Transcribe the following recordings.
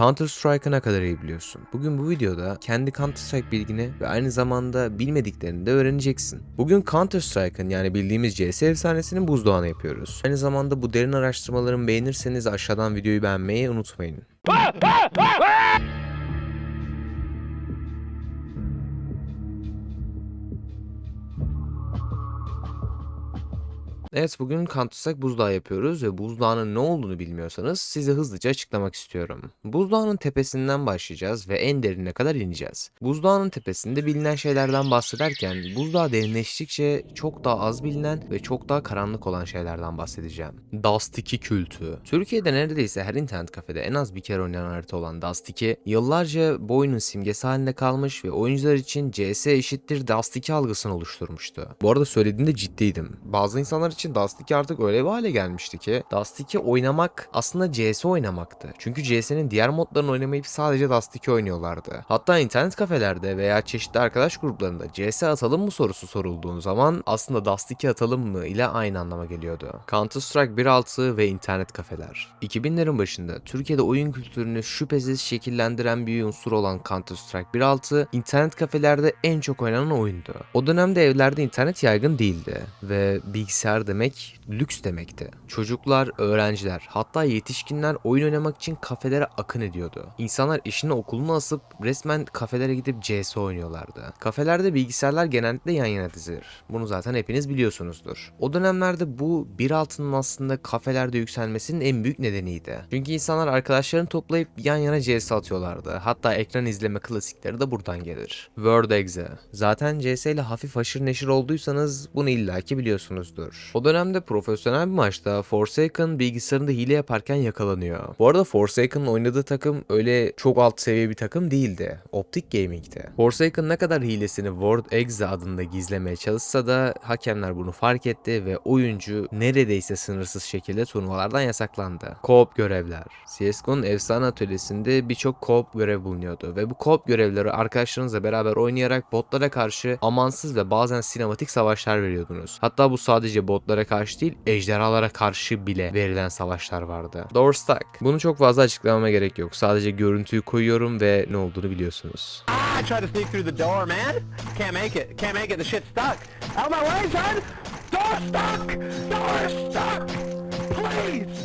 Counter Strike'ı ne kadar iyi biliyorsun? Bugün bu videoda kendi Counter Strike bilgini ve aynı zamanda bilmediklerini de öğreneceksin. Bugün Counter Strike'ın yani bildiğimiz CS efsanesinin buzdağını yapıyoruz. Aynı zamanda bu derin araştırmalarımı beğenirseniz aşağıdan videoyu beğenmeyi unutmayın. Evet bugün Strike buzdağı yapıyoruz ve buzdağının ne olduğunu bilmiyorsanız size hızlıca açıklamak istiyorum. Buzdağının tepesinden başlayacağız ve en derine kadar ineceğiz. Buzdağının tepesinde bilinen şeylerden bahsederken buzdağı derinleştikçe çok daha az bilinen ve çok daha karanlık olan şeylerden bahsedeceğim. Dust 2 kültü. Türkiye'de neredeyse her internet kafede en az bir kere oynanan harita olan Dust 2 yıllarca bu oyunun simgesi haline kalmış ve oyuncular için CS eşittir Dust 2 algısını oluşturmuştu. Bu arada söylediğimde ciddiydim. Bazı insanlar için Dust 2 artık öyle bir hale gelmişti ki Dust 2 oynamak aslında CS oynamaktı. Çünkü CS'nin diğer modlarını oynamayıp sadece Dust 2 oynuyorlardı. Hatta internet kafelerde veya çeşitli arkadaş gruplarında CS atalım mı sorusu sorulduğun zaman aslında Dust 2 atalım mı ile aynı anlama geliyordu. Counter Strike 1.6 ve internet kafeler. 2000'lerin başında Türkiye'de oyun kültürünü şüphesiz şekillendiren bir unsur olan Counter Strike 1.6 internet kafelerde en çok oynanan oyundu. O dönemde evlerde internet yaygın değildi ve bilgisayar demek lüks demekti. Çocuklar, öğrenciler hatta yetişkinler oyun oynamak için kafelere akın ediyordu. İnsanlar işini okulunu asıp resmen kafelere gidip CS oynuyorlardı. Kafelerde bilgisayarlar genellikle yan yana dizilir. Bunu zaten hepiniz biliyorsunuzdur. O dönemlerde bu 1.6'nın aslında kafelerde yükselmesinin en büyük nedeniydi. Çünkü insanlar arkadaşlarını toplayıp yan yana CS atıyorlardı. Hatta ekran izleme klasikleri de buradan gelir. Word Exe. Zaten CS ile hafif haşır neşir olduysanız bunu illaki biliyorsunuzdur. O dönemde profesyonel bir maçta Forsaken bilgisayarında hile yaparken yakalanıyor. Bu arada Forsaken'ın oynadığı takım öyle çok alt seviye bir takım değildi. Optic Gaming'ti. Forsaken ne kadar hilesini World Exe adında gizlemeye çalışsa da hakemler bunu fark etti ve oyuncu neredeyse sınırsız şekilde turnuvalardan yasaklandı. Co-op görevler. CSGO'nun efsane atölyesinde birçok co-op görev bulunuyordu ve bu co-op görevleri arkadaşlarınızla beraber oynayarak botlara karşı amansız ve bazen sinematik savaşlar veriyordunuz. Hatta bu sadece botlara karşı değil, ejderhalara karşı bile verilen savaşlar vardı. Doorstack. Bunu çok fazla açıklamama gerek yok. Sadece görüntüyü koyuyorum ve ne olduğunu biliyorsunuz. I tried to sneak through the door, man. Can't make it. Can't make it. The shit's stuck. Out my way, son! Door stuck! Door stuck! Please!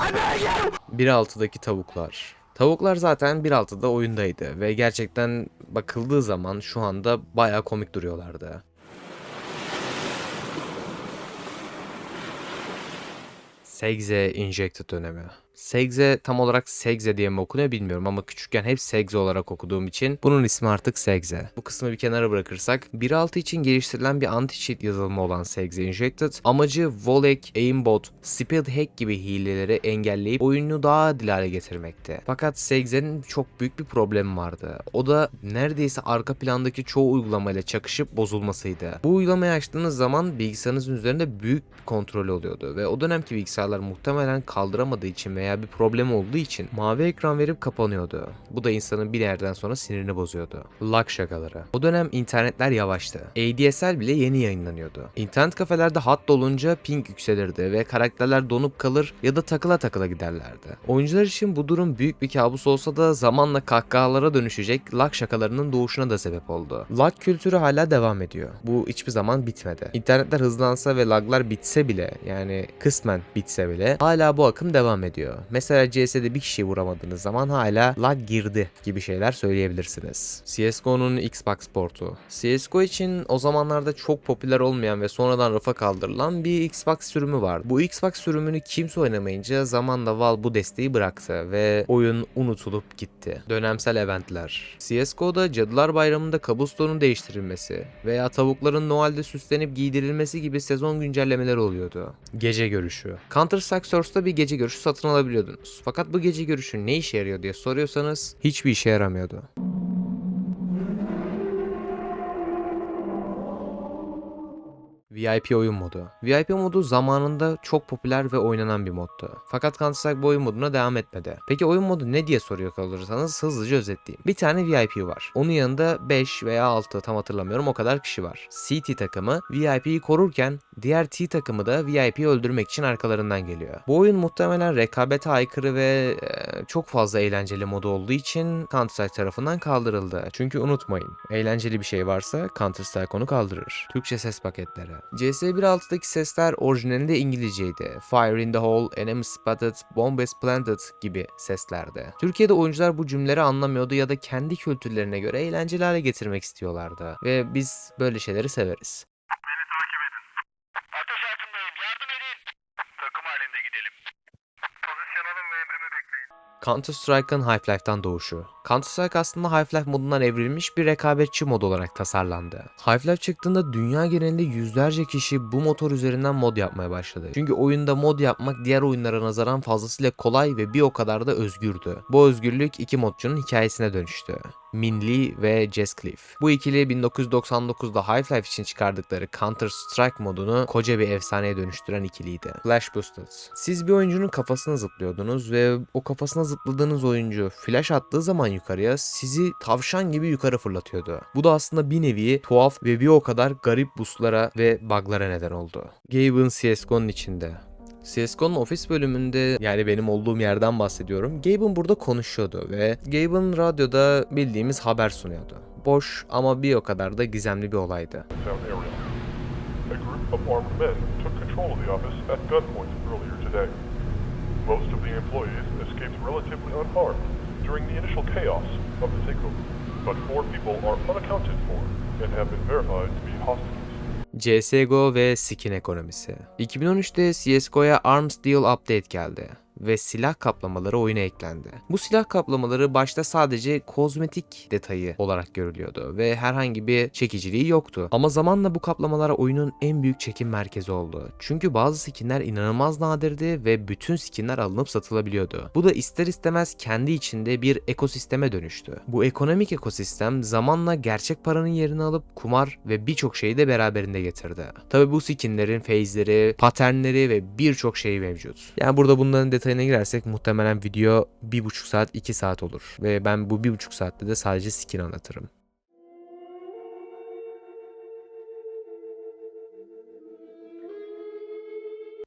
I beg you! 1.6'daki tavuklar. Tavuklar zaten 1.6'da oyundaydı ve gerçekten bakıldığı zaman şu anda bayağı komik duruyorlardı. Segze Injected dönemi. Segze tam olarak Segze diye mi okunuyor bilmiyorum ama küçükken hep Segze olarak okuduğum için bunun ismi artık Segze. Bu kısmı bir kenara bırakırsak 1.6 için geliştirilen bir anti-cheat yazılımı olan Segze Injected amacı Volek, Aimbot, Speed Hack gibi hileleri engelleyip oyunu daha adil hale getirmekti. Fakat Segze'nin çok büyük bir problemi vardı. O da neredeyse arka plandaki çoğu uygulamayla çakışıp bozulmasıydı. Bu uygulamayı açtığınız zaman bilgisayarınızın üzerinde büyük bir kontrol oluyordu ve o dönemki bilgisayarlar muhtemelen kaldıramadığı için veya bir problem olduğu için mavi ekran verip kapanıyordu. Bu da insanın bir yerden sonra sinirini bozuyordu. Lag şakaları. O dönem internetler yavaştı. ADSL bile yeni yayınlanıyordu. İnternet kafelerde hat dolunca ping yükselirdi ve karakterler donup kalır ya da takıla takıla giderlerdi. Oyuncular için bu durum büyük bir kabus olsa da zamanla kahkahalara dönüşecek lag şakalarının doğuşuna da sebep oldu. Lag kültürü hala devam ediyor. Bu hiçbir zaman bitmedi. İnternetler hızlansa ve laglar bitse bile yani kısmen bitse bile hala bu akım devam ediyor. Mesela CS'de bir kişiyi vuramadığınız zaman hala lag girdi gibi şeyler söyleyebilirsiniz. CSGO'nun Xbox portu. CSGO için o zamanlarda çok popüler olmayan ve sonradan rafa kaldırılan bir Xbox sürümü var. Bu Xbox sürümünü kimse oynamayınca zamanla Valve bu desteği bıraktı ve oyun unutulup gitti. Dönemsel eventler. CSGO'da Cadılar Bayramı'nda Cobblestone'un değiştirilmesi veya tavukların Noel'de süslenip giydirilmesi gibi sezon güncellemeleri oluyordu. Gece görüşü. Counter Strike Source'da bir gece görüşü satın alabiliyordunuz. Fakat bu gece görüşü ne işe yarıyor diye soruyorsanız hiçbir işe yaramıyordu. VIP oyun modu. VIP modu zamanında çok popüler ve oynanan bir moddu. Fakat Counter-Strike bu oyun moduna devam etmedi. Peki oyun modu ne diye soruyor kalırsanız hızlıca özetleyeyim. Bir tane VIP var. Onun yanında 5 veya 6 tam hatırlamıyorum o kadar kişi var. CT takımı VIP'yi korurken diğer T takımı da VIP'yi öldürmek için arkalarından geliyor. Bu oyun muhtemelen rekabete aykırı ve e, çok fazla eğlenceli modu olduğu için Counter-Strike tarafından kaldırıldı. Çünkü unutmayın eğlenceli bir şey varsa Counter-Strike onu kaldırır. Türkçe ses paketleri. CS 1.6'daki sesler orijinalinde İngilizceydi. Fire in the hole, enemy spotted, bomb is planted gibi seslerdi. Türkiye'de oyuncular bu cümleleri anlamıyordu ya da kendi kültürlerine göre eğlenceli hale getirmek istiyorlardı. Ve biz böyle şeyleri severiz. Ateş altındayım. Yardım edin. Takım halinde gidelim. Pozisyon alın ve emrimi bekleyin. Counter-Strike'ın Half-Life'dan doğuşu. Counter-Strike aslında Half-Life modundan evrilmiş bir rekabetçi mod olarak tasarlandı. Half-Life çıktığında dünya genelinde yüzlerce kişi bu motor üzerinden mod yapmaya başladı. Çünkü oyunda mod yapmak diğer oyunlara nazaran fazlasıyla kolay ve bir o kadar da özgürdü. Bu özgürlük iki modcunun hikayesine dönüştü. Min Lee ve Jess Cliff. Bu ikili 1999'da Half-Life için çıkardıkları Counter-Strike modunu koca bir efsaneye dönüştüren ikiliydi. Flash Boosted. Siz bir oyuncunun kafasına zıplıyordunuz ve o kafasına zıpladığınız oyuncu flash attığı zaman yukarıya sizi tavşan gibi yukarı fırlatıyordu. Bu da aslında bir nevi tuhaf ve bir o kadar garip boostlara ve bug'lara neden oldu. Gabe'ın CSGO'nun içinde. CSGO'nun ofis bölümünde yani benim olduğum yerden bahsediyorum. Gabe'ın burada konuşuyordu ve Gabe'ın radyoda bildiğimiz haber sunuyordu. Boş ama bir o kadar da gizemli bir olaydı. Most of the employees escaped relatively unharmed during the initial chaos of the takeover, but four people are unaccounted for and have been verified to be hostages. CSGO ve skin ekonomisi. 2013'te CSGO'ya Arms Deal Update geldi ve silah kaplamaları oyuna eklendi. Bu silah kaplamaları başta sadece kozmetik detayı olarak görülüyordu ve herhangi bir çekiciliği yoktu. Ama zamanla bu kaplamalar oyunun en büyük çekim merkezi oldu. Çünkü bazı skinler inanılmaz nadirdi ve bütün skinler alınıp satılabiliyordu. Bu da ister istemez kendi içinde bir ekosisteme dönüştü. Bu ekonomik ekosistem zamanla gerçek paranın yerini alıp kumar ve birçok şeyi de beraberinde getirdi. Tabi bu skinlerin phase'leri, paternleri ve birçok şeyi mevcut. Yani burada bunların detayına girersek muhtemelen video 1,5 saat 2 saat olur. Ve ben bu 1,5 saatte de sadece skin anlatırım.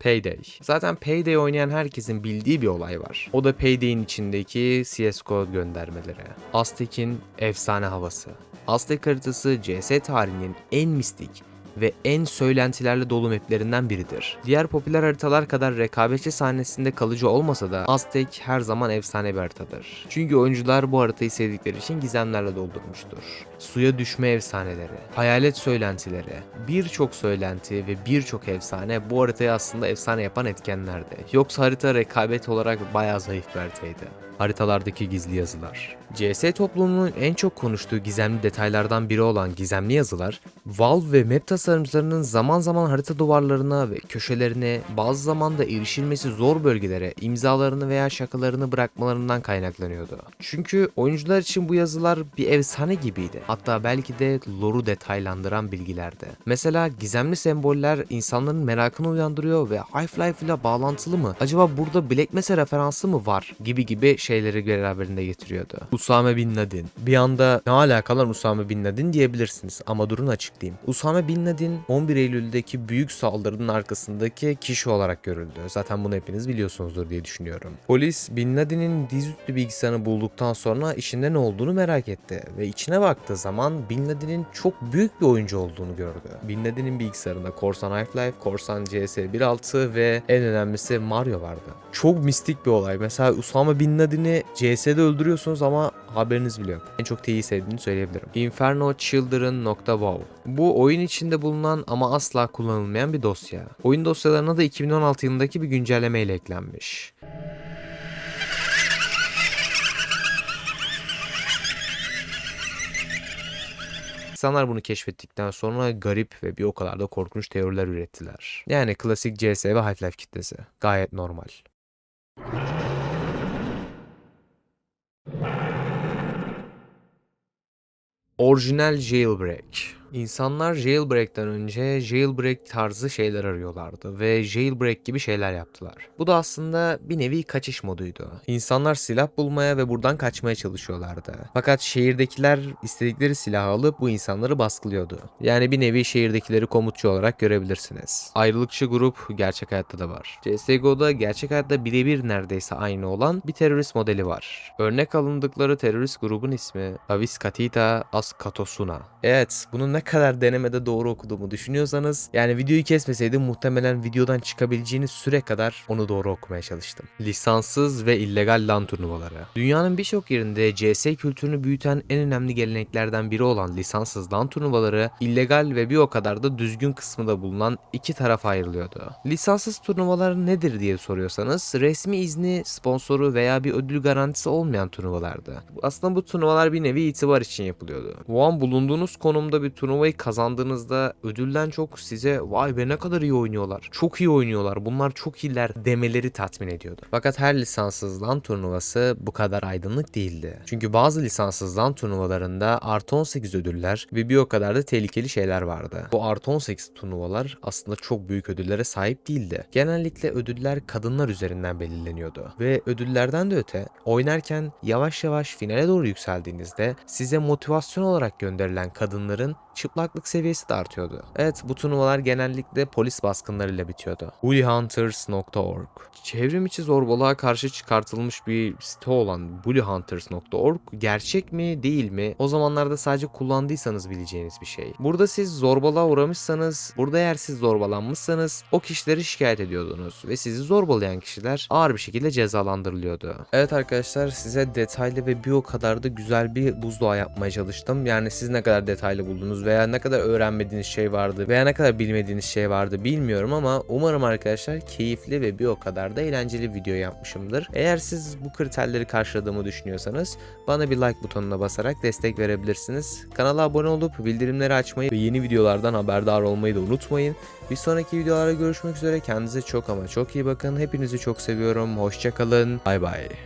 Payday. Zaten Payday oynayan herkesin bildiği bir olay var. O da Payday'in içindeki CSGO göndermeleri. Aztek'in efsane havası. Aztek haritası CS tarihinin en mistik ve en söylentilerle dolu maplerinden biridir. Diğer popüler haritalar kadar rekabetçi sahnesinde kalıcı olmasa da Aztek her zaman efsane bir haritadır. Çünkü oyuncular bu haritayı sevdikleri için gizemlerle doldurmuştur. Suya düşme efsaneleri, hayalet söylentileri, birçok söylenti ve birçok efsane bu haritayı aslında efsane yapan etkenlerdi. Yoksa harita rekabet olarak bayağı zayıf bir haritaydı haritalardaki gizli yazılar. CS toplumunun en çok konuştuğu gizemli detaylardan biri olan gizemli yazılar, Valve ve map tasarımcılarının zaman zaman harita duvarlarına ve köşelerine, bazı zaman da erişilmesi zor bölgelere imzalarını veya şakalarını bırakmalarından kaynaklanıyordu. Çünkü oyuncular için bu yazılar bir efsane gibiydi. Hatta belki de lore'u detaylandıran bilgilerdi. Mesela gizemli semboller insanların merakını uyandırıyor ve Half-Life ile bağlantılı mı? Acaba burada Black Mesa referansı mı var? Gibi gibi şeyleri beraberinde getiriyordu. Usame Bin Laden. Bir anda ne alaka lan Usame Bin Laden diyebilirsiniz ama durun açıklayayım. Usame Bin Laden 11 Eylül'deki büyük saldırının arkasındaki kişi olarak görüldü. Zaten bunu hepiniz biliyorsunuzdur diye düşünüyorum. Polis Bin Laden'in dizüstü bilgisayarını bulduktan sonra işinde ne olduğunu merak etti ve içine baktığı zaman Bin Laden'in çok büyük bir oyuncu olduğunu gördü. Bin Laden'in bilgisayarında Korsan Half-Life, Korsan CS 1.6 ve en önemlisi Mario vardı. Çok mistik bir olay. Mesela Usama Bin Laden'i CS'de öldürüyorsunuz ama haberiniz bile yok. En çok T'yi sevdiğini söyleyebilirim. InfernoChildren.wow Bu oyun içinde bulunan ama asla kullanılmayan bir dosya. Oyun dosyalarına da 2016 yılındaki bir güncelleme ile eklenmiş. İnsanlar bunu keşfettikten sonra garip ve bir o kadar da korkunç teoriler ürettiler. Yani klasik CS ve Half-Life kitlesi. Gayet normal. Orijinal Jailbreak İnsanlar jailbreak'ten önce jailbreak tarzı şeyler arıyorlardı ve jailbreak gibi şeyler yaptılar. Bu da aslında bir nevi kaçış moduydu. İnsanlar silah bulmaya ve buradan kaçmaya çalışıyorlardı. Fakat şehirdekiler istedikleri silahı alıp bu insanları baskılıyordu. Yani bir nevi şehirdekileri komutçu olarak görebilirsiniz. Ayrılıkçı grup gerçek hayatta da var. CSGO'da gerçek hayatta birebir neredeyse aynı olan bir terörist modeli var. Örnek alındıkları terörist grubun ismi Avis Katita Askatosuna. Evet, bunu ne kadar denemede doğru okuduğumu düşünüyorsanız, yani videoyu kesmeseydim muhtemelen videodan çıkabileceğiniz süre kadar onu doğru okumaya çalıştım. Lisanssız ve illegal LAN turnuvaları. Dünyanın birçok yerinde CS kültürünü büyüten en önemli geleneklerden biri olan lisanssız LAN turnuvaları, illegal ve bir o kadar da düzgün kısmında bulunan iki tarafa ayrılıyordu. Lisanssız turnuvalar nedir diye soruyorsanız, resmi izni, sponsoru veya bir ödül garantisi olmayan turnuvalardı. Aslında bu turnuvalar bir nevi itibar için yapılıyordu. O an bulunduğunuz konumda bir turnuvayı kazandığınızda ödülden çok size vay be ne kadar iyi oynuyorlar, çok iyi oynuyorlar, bunlar çok iyiler demeleri tatmin ediyordu. Fakat her lisanssız LAN turnuvası bu kadar aydınlık değildi. Çünkü bazı lisanssız LAN turnuvalarında artı 18 ödüller ve bir o kadar da tehlikeli şeyler vardı. Bu artı 18 turnuvalar aslında çok büyük ödüllere sahip değildi. Genellikle ödüller kadınlar üzerinden belirleniyordu. Ve ödüllerden de öte oynarken yavaş yavaş finale doğru yükseldiğinizde size motivasyon olarak gönderilen kadınların çıplaklık seviyesi de artıyordu. Evet bu turnuvalar genellikle polis baskınlarıyla bitiyordu. bullyhunters.org Çevrim içi zorbalığa karşı çıkartılmış bir site olan bullyhunters.org gerçek mi değil mi o zamanlarda sadece kullandıysanız bileceğiniz bir şey. Burada siz zorbalığa uğramışsanız, burada eğer siz zorbalanmışsanız o kişileri şikayet ediyordunuz ve sizi zorbalayan kişiler ağır bir şekilde cezalandırılıyordu. Evet arkadaşlar size detaylı ve bir o kadar da güzel bir buzdağı yapmaya çalıştım. Yani siz ne kadar detaylı buldunuz veya ne kadar öğrenmediğiniz şey vardı veya ne kadar bilmediğiniz şey vardı bilmiyorum ama umarım arkadaşlar keyifli ve bir o kadar da eğlenceli video yapmışımdır. Eğer siz bu kriterleri karşıladığımı düşünüyorsanız bana bir like butonuna basarak destek verebilirsiniz. Kanala abone olup bildirimleri açmayı ve yeni videolardan haberdar olmayı da unutmayın. Bir sonraki videolarda görüşmek üzere. Kendinize çok ama çok iyi bakın. Hepinizi çok seviyorum. Hoşçakalın. Bay bay.